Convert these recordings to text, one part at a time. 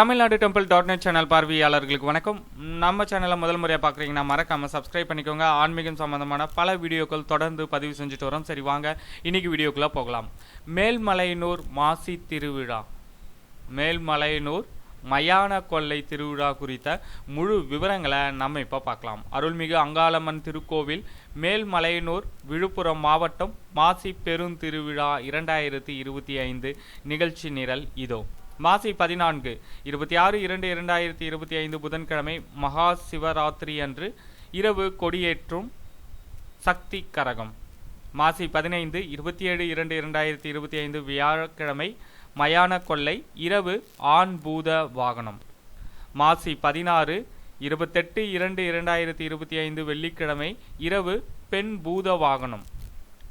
Tamilnadu temple dot net channel பார்வையாளர்களுக்கு வணக்கம். நம்ம சேனலை முதல் முறையாக பார்க்குறீங்கன்னா மறக்காமல் சப்ஸ்கிரைப் பண்ணிக்கோங்க. ஆன்மீகம் சம்பந்தமான பல வீடியோக்கள் தொடர்ந்து பதிவு செஞ்சுட்டு வரோம். சரி வாங்க. இன்னைக்கு வீடியோக்குள்ளே போகலாம். மேல்மலையனூர் மாசி திருவிழா. மேல்மலையனூர் மயான கொள்ளை திருவிழா குறித்த முழு விவரங்களை நம்ம இப்போ பார்க்கலாம். அருள்மிகு அங்காளம்மன் திருக்கோவில் மேல்மலையனூர் விழுப்புரம் மாவட்டம் மாசி பெருந்திருவிழா இரண்டாயிரத்தி இருபத்தி ஐந்து நிகழ்ச்சி நிரல் இதோ. மாசி பதினான்கு இருபத்தி ஆறு இரண்டு இரண்டாயிரத்தி இருபத்தி ஐந்து புதன்கிழமை மகா சிவராத்திரி அன்று இரவு கொடியேற்றும் சக்தி கரகம். மாசி பதினைந்து இருபத்தி ஏழு இரண்டு இரண்டாயிரத்தி இருபத்தி ஐந்து வியாழக்கிழமை மயான கொள்ளை இரவு ஆண் பூத வாகனம். மாசி பதினாறு இருபத்தெட்டு இரண்டு இரண்டாயிரத்தி இருபத்தி ஐந்து வெள்ளிக்கிழமை இரவு பெண் பூத வாகனம்.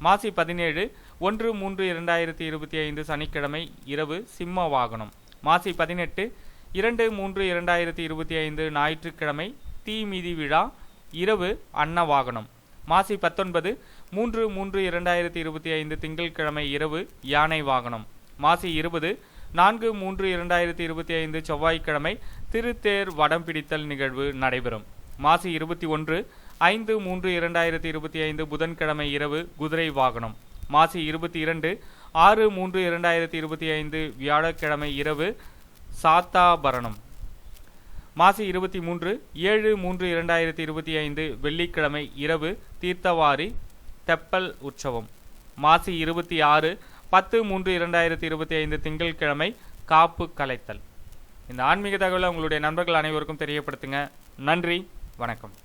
மாசி பதினேழு ஒன்று மூன்று இரண்டாயிரத்தி இருபத்தி ஐந்து சனிக்கிழமை இரவு சிம்ம வாகனம். மாசி பதினெட்டு இரண்டு மூன்று இரண்டாயிரத்தி இருபத்தி ஐந்து ஞாயிற்றுக்கிழமை தீமிதி விழா இரவு அன்ன வாகனம். மாசி பத்தொன்பது மூன்று மூன்று இரண்டாயிரத்தி இருபத்தி ஐந்து திங்கட்கிழமை இரவு யானை வாகனம். மாசி இருபது நான்கு மூன்று இரண்டாயிரத்தி இருபத்தி ஐந்து செவ்வாய்க்கிழமை திருத்தேர் வடம் பிடித்தல் நிகழ்வு நடைபெறும். மாசி இருபத்தி ஒன்று ஐந்து மூன்று இரண்டாயிரத்தி இருபத்தி ஐந்து புதன்கிழமை இரவு குதிரை வாகனம். மாசி இருபத்தி இரண்டு ஆறு மூன்று இரண்டாயிரத்தி இருபத்தி ஐந்து வியாழக்கிழமை இரவு சாத்தாபரணம். மாசி இருபத்தி மூன்று ஏழு மூன்று இரண்டாயிரத்தி இருபத்தி ஐந்து வெள்ளிக்கிழமை இரவு தீர்த்தவாரி தெப்பல் உற்சவம். மாசி இருபத்தி ஆறு பத்து மூன்று இரண்டாயிரத்தி இருபத்தி ஐந்து திங்கட்கிழமை காப்பு கலைத்தல். இந்த ஆன்மீக தகவலை உங்களுடைய நண்பர்கள் அனைவருக்கும் தெரியப்படுத்துங்க. நன்றி வணக்கம்.